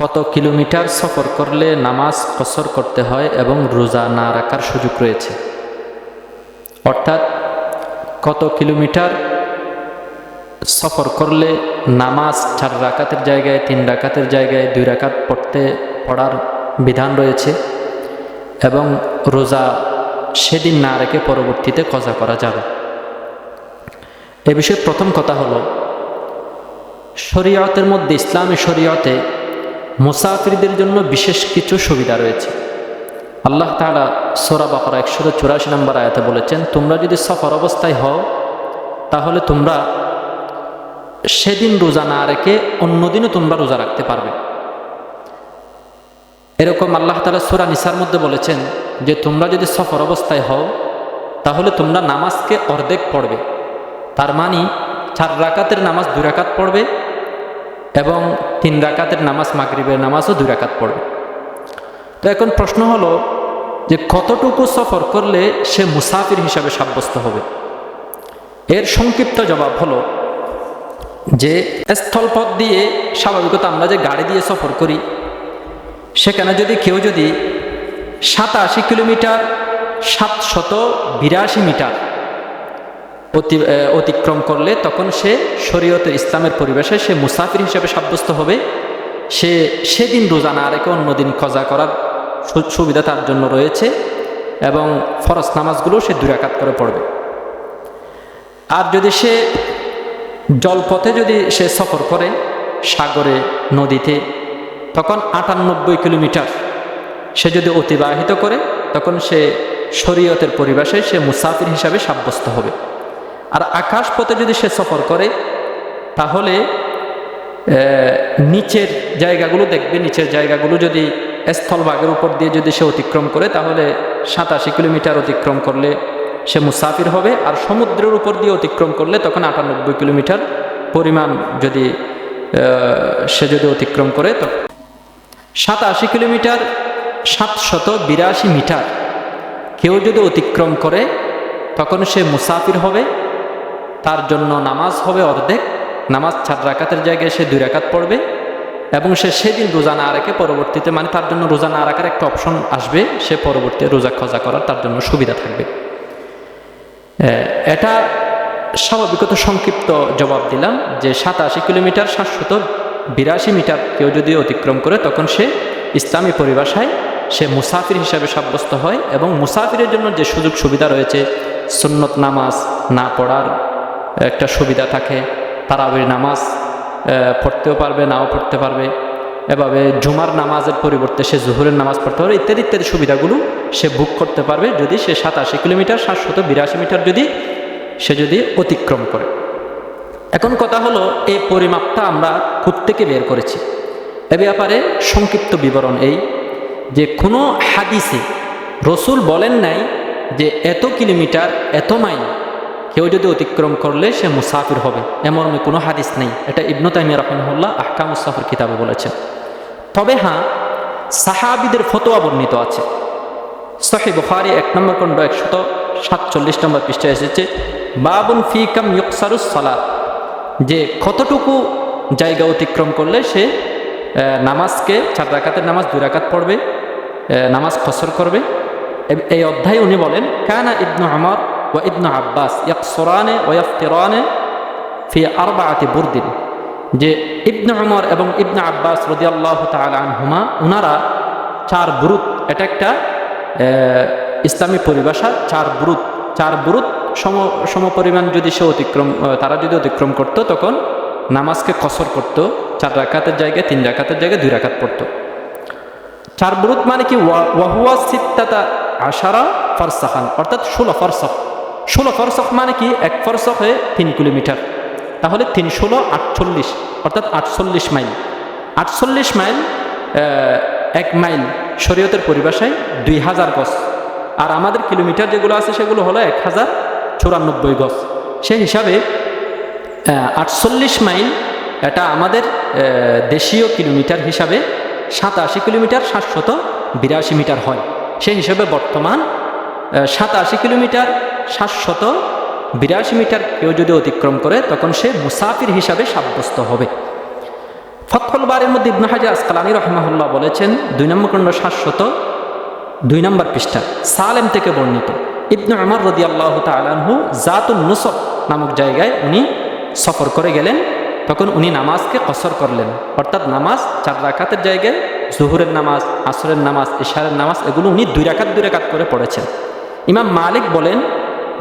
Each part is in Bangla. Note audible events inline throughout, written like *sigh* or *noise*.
কত কিলোমিটার সফর করলে নামাজ কসর করতে হয় এবং রোজা না রাখার সুযোগ রয়েছে? অর্থাৎ কত কিলোমিটার সফর করলে নামাজ চার রাকাতের জায়গায়, তিন রাকাতের জায়গায়, দুই রাকাত পড়তে, পড়ার বিধান রয়েছে এবং রোজা সেদিন না রেখে পরবর্তীতে কজা করা যাবে? এ বিষয়ে প্রথম কথা হলো, শরীয়তের মধ্যে ইসলামী শরীয়তে মুসাফিরদের জন্য বিশেষ কিছু সুবিধা রয়েছে। আল্লাহ তালা সোরা বাকরা একশো চুরাশি নম্বর আয়াতে বলেছেন, তোমরা যদি সফর অবস্থায় হও, তাহলে তোমরা সেদিন রোজা না রেখে অন্যদিনও তোমরা রোজা রাখতে পারবে। এরকম আল্লাহ তালা সুরা নিসার মধ্যে বলেছেন যে, তোমরা যদি সফর অবস্থায় হও, তাহলে তোমরা নামাজকে অর্ধেক পড়বে। তার মানে চার রাকাতের নামাজ দুই রাকাত পড়বে এবং তিন রাকাতের নামাজ মাগরিবের নামাজও দুই রাকাত পড়বে। তো এখন প্রশ্ন হলো যে কতটুকু সফর করলে সে মুসাফির হিসাবে সাব্যস্ত হবে? এর সংক্ষিপ্ত জবাব হলো যে স্থলপথ দিয়ে স্বাভাবিকতা আমরা যে গাড়ি দিয়ে সফর করি, সেখানে যদি কেউ যদি সাতাশি কিলোমিটার সাতশত বিরাশি মিটার অতি অতিক্রম করলে তখন সে শরীয়তের ইসলামের পরিবেশে সে মুসাফির হিসেবে সাব্যস্ত হবে। সে সেদিন রোজা না রেখে অন্যদিন খজা করার সুবিধা তার জন্য রয়েছে এবং ফরস নামাজগুলো সে দুরাকাত করে পড়বে। আর যদি সে জলপথে যদি সে সফর করে সাগরে, নদীতে, তখন আটানব্বই কিলোমিটার সে যদি অতিবাহিত করে, তখন সে শরীয়তের পরিবেশে সে মুসাফির হিসাবে সাব্যস্ত হবে। আর আকাশ পথে যদি সে সফর করে, তাহলে নিচের জায়গাগুলো দেখবে। নিচের জায়গাগুলো যদি স্থলভাগের উপর দিয়ে যদি সে অতিক্রম করে, তাহলে সাতাশি কিলোমিটার অতিক্রম করলে সে মুসাফির হবে। আর সমুদ্রের উপর দিয়ে অতিক্রম করলে তখন আটানব্বই কিলোমিটার পরিমাণ যদি সে যদি অতিক্রম করে, তো সাতাশি কিলোমিটার সাতশত বিরাশি মিটার। কেউ যদি অতিক্রম করে, তখন সে মুসাফির হবে। তার জন্য নামাজ হবে অর্ধেক। নামাজ চার রাকাতের জায়গায় সে দুই রাকাত পড়বে এবং সে সেদিন রোজা না রেখে পরবর্তীতে মানে তার জন্য রোজা না রাখার একটা অপশন আসবে, সে পরবর্তী রোজা খজা করার তার জন্য সুবিধা থাকবে। এটা স্বাভাবিকত সংক্ষিপ্ত জবাব দিলাম যে সাতাশি কিলোমিটার সাতশত বিরাশি মিটার কেউ যদি অতিক্রম করে তখন সে ইসলামী পরিভাষায় সে মুসাফির হিসাবে সাব্যস্ত হয় এবং মুসাফিরের জন্য যে সুযোগ সুবিধা রয়েছে, সুন্নত নামাজ না পড়ার একটা সুবিধা থাকে। তারাবির নামাজ পড়তেও পারবে, নাও পড়তে পারবে। এভাবে জুমার নামাজের পরিবর্তে সে জুহুরের নামাজ পড়তে পারবে, ইত্যাদি ইত্যাদি সুবিধাগুলো সে বুক করতে পারবে যদি সে সাতাশি কিলোমিটার, সাতশত বিরাশি মিটার যদি সে যদি অতিক্রম করে। এখন কথা হলো, এই পরিমাপটা আমরা থেকে বের করেছি। এ ব্যাপারে সংক্ষিপ্ত বিবরণ এই যে কোনো হাদিসে রসুল বলেন নাই যে এত কিলোমিটার, এত মাইল কেউ যদি অতিক্রম করলে সে মুসাফির হবে। এমন কোনো হাদিস নেই। এটা ইবনু তাইমিয়া রহমুল্লাহ আহকাম মুসাফির কিতাবে বলেছেন। তবে হ্যাঁ সাহাবিদের ফতোয়া বর্ণিত আছে। সহি বুখারি এক নম্বর খণ্ড একশত সাতচল্লিশ নম্বর পৃষ্ঠায় এসেছে, বাবুন ফিকাম ইয়কসারুস সালাত। যে কতটুকু জায়গা অতিক্রম করলে সে নামাজকে চার রাকাতের নামাজ দুই রাকাত পড়বে নামাজ খসর করবে। এই অধ্যায় উনি বলেন, কানা ইবনু আমর ইবনু আব্বাস ইয়াকসরানে ও ইয়াফতিরানে ফি আরবাআতি বুরদিন। যে ইবনু আমর এবং ইবনু আব্বাস রদিয়াল্লাহ তালহুমা ওনারা চার বুরুত এটা একটা ইসলামী পরিভাষা, চার বুরুত চার বুরুত সম সমপরিমাণ যদি সে অতিক্রম তারা যদি অতিক্রম করত, তখন নামাজকে কসর করত চার রাকাতের জায়গায়, তিন রাকাতের জায়গায়, দুই রাকাত পড়তো। চার বুরুত মানে কি? ওয়াহুয়া সিত্তাতা আশারা ফারসাখান, অর্থাৎ ষোলো ফরসখ। ষোলো ফরসখ মানে কি? এক ফরসখ হয়ে তিন কিলোমিটার। তাহলে তিন ষোলো আটচল্লিশ, অর্থাৎ আটচল্লিশ মাইল। আটচল্লিশ মাইল এক মাইল শরীয়তের পরিভাষায় দুই হাজার গজ। আর আমাদের কিলোমিটার যেগুলো আছে সেগুলো হলো এক হাজার চুরানব্বই গজ। সে হিসাবে আটচল্লিশ মাইল এটা আমাদের দেশীয় কিলোমিটার হিসাবে সাতাশি কিলোমিটার সাতশত বিরাশি মিটার হয়। সেই হিসাবে বর্তমান সাতাশি কিলোমিটার সাতশত বিরাশি মিটার কেউ যদি অতিক্রম করে, তখন সে মুসাফির হিসাবে সাব্যস্ত হবে। ফতফল বারের মধ্যে ইবনু হাজার আসকালানি রহমাহুল্লাহ বলেছেন, দুই নম্বর খণ্ড সাতশত দুই নম্বর পৃষ্ঠা, সালেম থেকে বর্ণিত। ইবনু আমার রদি আল্লাহ তালাহু জাতুল নুসব নামক জায়গায় উনি সফর করে গেলেন। তখন উনি নামাজকে কসর করলেন। অর্থাৎ নামাজ চার রাখাতের জায়গায়, জুহুরের নামাজ, আসরের নামাজ, ইশারের নামাজ, এগুলো উনি দুই রাকাত দুই রাকাত করে পড়েছেন। ইমাম মালিক বলেন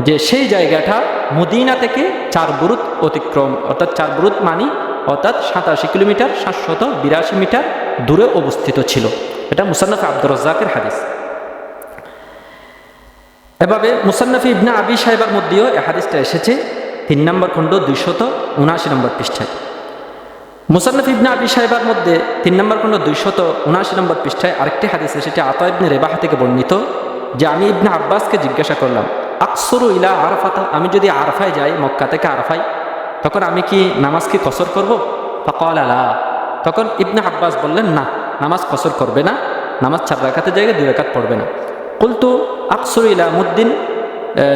যে সেই জায়গাটা মদিনা থেকে চার বুরুত অতিক্রম, অর্থাৎ চার বুরুত মানি, অর্থাৎ সাতাশি কিলোমিটার, সাতশত বিরাশি মিটার দূরে অবস্থিত ছিল। এটা মুসান্নফ আব্দুর রাজ্জাকের হাদিস। এভাবে মুসান্নফি ইবনা আবি সাহেবার মধ্যেও এ হাদিসটা এসেছে। তিন নম্বর খণ্ড, দুইশত উনআশি নম্বর পৃষ্ঠায়। মুসান্নফ ইবনা আবি সাহেবার মধ্যে তিন নম্বর খণ্ড, দুইশত উনআশি নম্বর পৃষ্ঠায় আরেকটি হাদিস সেটি আতা ইবনে রেবাহা থেকে বর্ণিত, যে আমি ইবনা আব্বাসকে জিজ্ঞাসা করলাম আকসরু ইলা আরফাতা, আমি যদি আরফায় যাই, মক্কা থেকে আরফাই তখন আমি কি নামাজ কি কসর করব? ফকল আলা তখন ইবনা আব্বাস বললেন, না, নামাজ কসর করবে না, নামাজ চার রাখাতে জায়গায় দুই রাকাত পড়বে না। কুলতু, আকসর ইলা মুদ্দিন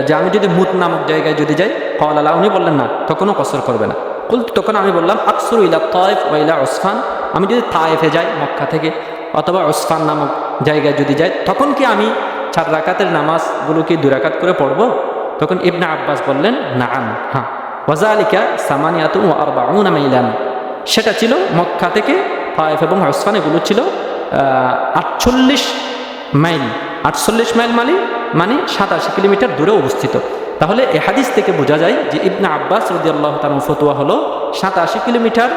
যে আমি যদি মুদ নামক জায়গায় যদি যাই, কল আলা উনি বললেন, না, তখনও কসর করবে না। কুলতু, তখন আমি বললাম, আকসর ইলা তয়েফ ওয়াইলা ওসফান, আমি যদি তায়েফে যাই মক্কা থেকে, অথবা ওসফান নামক জায়গায় যদি যাই, তখন কি আমি চার রাকাতের নামাজগুলো কি দুরাকাত করে পড়ব? তখন ইবনা আব্বাস বললেন না হ্যাঁ। ওয়াজালিকা সামানিয়াতু ও আরবাউন মাইলান। সেটা ছিল মক্কা থেকে ফায়েফ এবং হসফান এগুলো ছিল আটচল্লিশ মাইল। আটচল্লিশ মাইল মানে মানে সাতাশি কিলোমিটার দূরে অবস্থিত। তাহলে এ হাদিস থেকে বোঝা যায় যে ইবনা আব্বাস রদি আল্লাহ তার ফতুয়া হলো, সাতাশি কিলোমিটার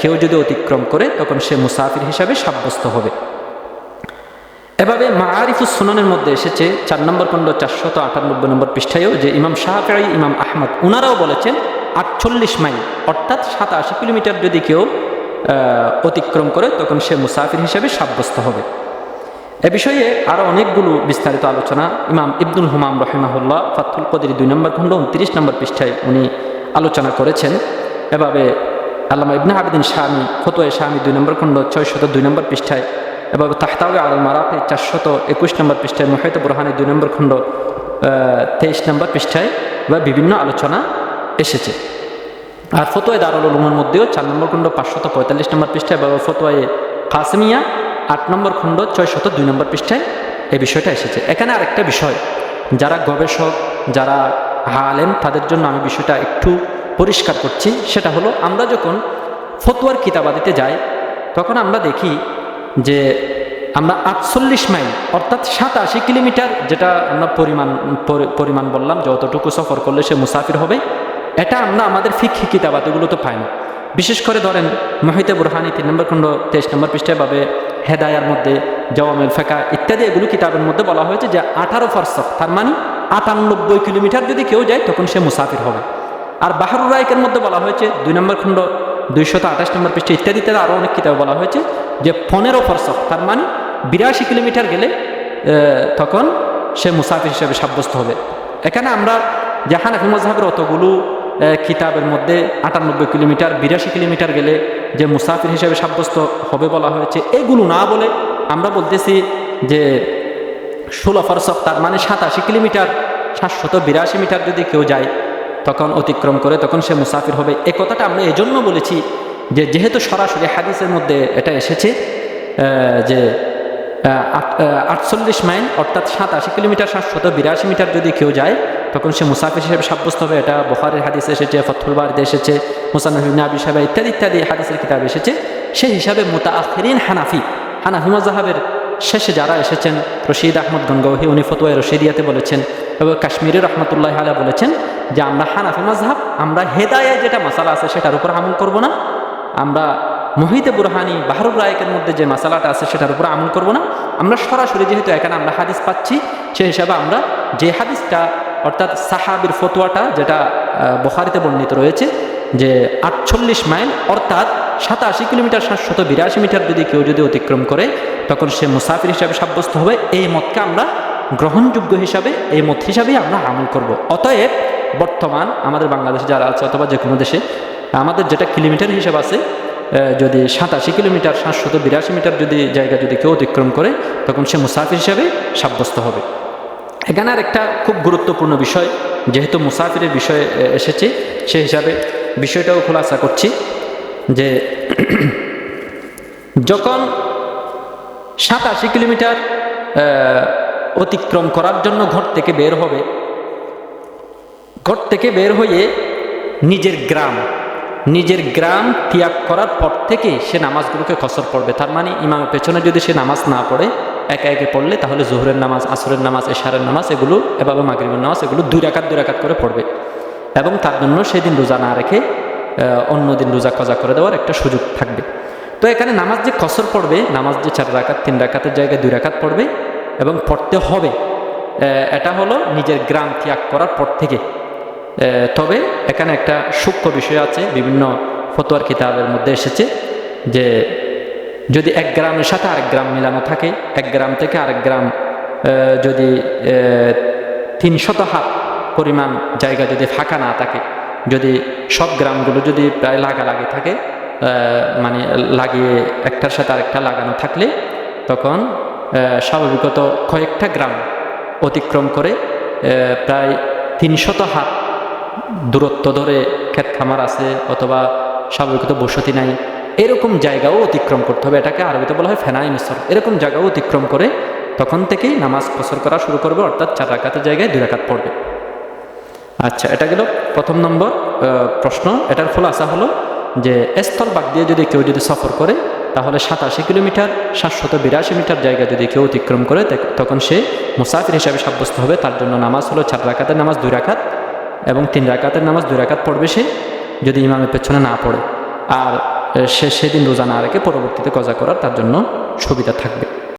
কেউ যদি অতিক্রম করে তখন সে মুসাফির হিসাবে সাব্যস্ত হবে। এভাবে মারিফুস সুনানের মধ্যে এসেছে চার নম্বর খণ্ড চারশত আটানব্বই নম্বর পৃষ্ঠায়ও যে ইমাম শাহফাই ইমাম আহমদ ওনারাও বলেছেন আটচল্লিশ মাইল, অর্থাৎ সাতাশি কিলোমিটার যদি কেউ অতিক্রম করে তখন সে মুসাফির হিসেবে সাব্যস্ত হবে। এ বিষয়ে আরও অনেকগুলো বিস্তারিত আলোচনা ইমাম ইবদুল হুমাম রহিমাহুল্লাহ ফাতুল কদির দুই নম্বর খণ্ড উনত্রিশ নম্বর পৃষ্ঠায় উনি আলোচনা করেছেন। এভাবে আল্লামা ইবনা আবিদিন শামী ফতোয় শামী দুই নম্বর খণ্ড ছয়শত দুই নম্বর পৃষ্ঠায় এবং তাহতাওয়ে আল মারাফে চারশত একুশ নম্বর পৃষ্ঠায় মোহাইত বুরহানে দুই নম্বর খণ্ড তেইশ নম্বর পৃষ্ঠায় বা বিভিন্ন আলোচনা এসেছে। আর ফতোয় দারুল উলুমের মধ্যেও চার নম্বর খণ্ড পাঁচশত পঁয়তাল্লিশ নম্বর পৃষ্ঠায় বা ফতোয়ে কাসমিয়া আট নম্বর খণ্ড ছয়শত দুই নম্বর পৃষ্ঠায় এই বিষয়টা এসেছে। এখানে আরেকটা বিষয়, যারা গবেষক, যারা হালেন তাদের জন্য আমি বিষয়টা একটু পরিষ্কার করছি। সেটা হলো, আমরা যখন ফতোয়ার কিতাবাদিতে যাই, তখন আমরা দেখি যে আমরা আটচল্লিশ মাইল, অর্থাৎ সাতাশি কিলোমিটার, যেটা আমরা পরিমাণ পরিমাণ বললাম, যতটুকু সফর করলে সে মুসাফির হবে, এটা আমরা আমাদের ফিক্ষি কিতাবাত এগুলো পাই না। বিশেষ করে ধরেন, মহিতে বুরহানি তিন নম্বর খণ্ড, তেইশ নম্বর পৃষ্ঠায় ভাবে হেদায়ার মধ্যে জওয়ামের ফেকা ইত্যাদি, এগুলো কিতাবের মধ্যে বলা হয়েছে যে আঠারো ফরসক তার মানে আটানব্বই কিলোমিটার যদি কেউ যায়, তখন সে মুসাফির হবে। আর বাহারুর রায়কের মধ্যে বলা হয়েছে, দুই নম্বর খণ্ড, দুইশত আঠাশ নম্বর পৃষ্ঠে ইত্যাদি ইত্যাদি আরও অনেক কিতাবে বলা হয়েছে যে পনেরো ফরসক তার মানে বিরাশি কিলোমিটার গেলে তখন সে মুসাফির হিসেবে সাব্যস্ত হবে। এখানে আমরা জাহান মজাহের অতগুলো কিতাবের মধ্যে আটানব্বই কিলোমিটার, বিরাশি কিলোমিটার গেলে যে মুসাফির হিসেবে সাব্যস্ত হবে বলা হয়েছে, এগুলো না বলে আমরা বলতেছি যে ষোলো ফরসক তার মানে সাতাশি কিলোমিটার, সাতশত বিরাশি মিটার যদি কেউ যায়, তখন অতিক্রম করে তখন সে মুসাফির হবে। এ কথাটা আমরা এজন্য বলেছি যে যেহেতু সরাসরি হাদিসের মধ্যে এটা এসেছে যে আটচল্লিশ মাইল, অর্থাৎ সাতাশি কিলোমিটার, সাতশত বিরাশি মিটার যদি কেউ যায়, তখন সে মুসাফির হিসেবে সাব্যস্ত হবে। এটা বহারের হাদিস এসেছে ফথুলবাড়িতে এসেছে মুসানবিন আবি সাহেব ইত্যাদি ইত্যাদি হাদিসের কিতাব এসেছে। সেই হিসাবে মোতা আখরিন হানাফি হানাফি মজাহাবের শেষে যারা এসেছেন, রশিদ আহমদ গঙ্গৌহি উনি ফতুয়ায় রশিদিয়াতে বলেছেন, এবং কাশ্মীরের রহমতুল্লাহ আলা বলেছেন যে, আমরা হানাফি মাজহাব আমরা হেদায়ায় যেটা মশালা আছে, সেটার উপর আমল করব না। আমরা মহিতে বুরহানি বাহারুর রায়কের মধ্যে যে মশালাটা আছে সেটার উপর আমল করব না। আমরা সরাসরি যেহেতু এখানে আমরা হাদিস পাচ্ছি, সেই হিসাবে আমরা যে হাদিসটা, অর্থাৎ সাহাবির ফতোয়াটা যেটা বখারিতে বর্ণিত রয়েছে, যে আটচল্লিশ মাইল, অর্থাৎ সাতাশি কিলোমিটার সাতশত বিরাশি মিটার যদি কেউ যদি অতিক্রম করে, তখন সে মুসাফির হিসাবে সাব্যস্ত হবে। এই মতকে আমরা গ্রহণযোগ্য হিসাবে, এই মত হিসাবেই আমরা আমল করব। অতএব বর্তমান আমাদের বাংলাদেশে যারা আছে অথবা যে কোনো দেশে আমাদের যেটা কিলোমিটার হিসাব আছে যদি সাতাশি কিলোমিটার, সাতশত বিরাশি মিটার যদি জায়গা যদি কেউ অতিক্রম করে, তখন সে মুসাফির হিসাবে সাব্যস্ত হবে। এখানে আর একটা খুব গুরুত্বপূর্ণ বিষয়, যেহেতু মুসাফিরের বিষয়ে এসেছে, সে হিসাবে বিষয়টাও খোলাসা করছি যে *clears throat* যখন সাতাশি কিলোমিটার অতিক্রম করার জন্য ঘর থেকে বের হবে, ঘর থেকে বের হয়ে নিজের গ্রাম নিজের গ্রাম ত্যাগ করার পর থেকে সে নামাজগুলোকে কসর পড়বে। তার মানে ইমামের পেছনে যদি সে নামাজ না পড়ে, একা একে পড়লে তাহলে জোহরের নামাজ, আসরের নামাজ, এশারের নামাজ এগুলো, এভাবে মাগরিবের নামাজ এগুলো দুই রাকাত দুই রাকাত করে পড়বে। এবং তার জন্য সেদিন রোজা না রেখে অন্য দিন রোজা কজা করে দেওয়ার একটা সুযোগ থাকবে। তো এখানে নামাজ যে কসর পড়বে, নামাজ যে চার রাকাত, তিন রাকাতের জায়গায় দুই রাকাত পড়বে এবং পড়তে হবে এটা হলো নিজের গ্রাম ত্যাগ করার পর থেকে। তবে এখানে একটা সূক্ষ্ম বিষয় আছে, বিভিন্ন ফতোয়ার কিতাবের মধ্যে এসেছে যে যদি এক গ্রামের সাথে আরেক গ্রাম মিলানো থাকে, এক গ্রাম থেকে আরেক গ্রাম যদি তিন শত হাত পরিমাণ জায়গা যদি ফাঁকা না থাকে, যদি সব গ্রামগুলো যদি প্রায় লাগালাগি থাকে মানে লাগিয়ে একটার সাথে আরেকটা লাগানো থাকলে, তখন স্বাভাবিকত কয়েকটা গ্রাম অতিক্রম করে প্রায় তিনশত হাত দূরত্ব ধরে ক্ষেত খামার আছে অথবা স্বাভাবিকত বসতি নাই, এরকম জায়গাও অতিক্রম করতে হবে। এটাকে আরবিতে বলা হয় ফেনাই মিসর। এরকম জায়গাও অতিক্রম করে তখন থেকেই নামাজ কসর করা শুরু করবে, অর্থাৎ চার রাকাতের জায়গায় দুই রাকাত পড়বে। আচ্ছা এটা গেল প্রথম নম্বর প্রশ্ন। এটার খোলাসা হলো যে, স্থল বাদ দিয়ে যদি কেউ যদি সফর করে, তাহলে সাতাশি কিলোমিটার, সাতশত বিরাশি মিটার জায়গা যদি কেউ অতিক্রম করে তখন সে মুসাফির হিসাবে সাব্যস্ত হবে। তার জন্য নামাজ হলো চার নামাজ, দুই রাকাত। এবং তিন রাকাতের নামাজ দুই রাকাত পড়বে সে যদি ইমামের পেছনে না পড়ে। আর সে সেদিন রোজা না রেখে পরবর্তীতে কজা করার তার জন্য সুবিধা থাকবে।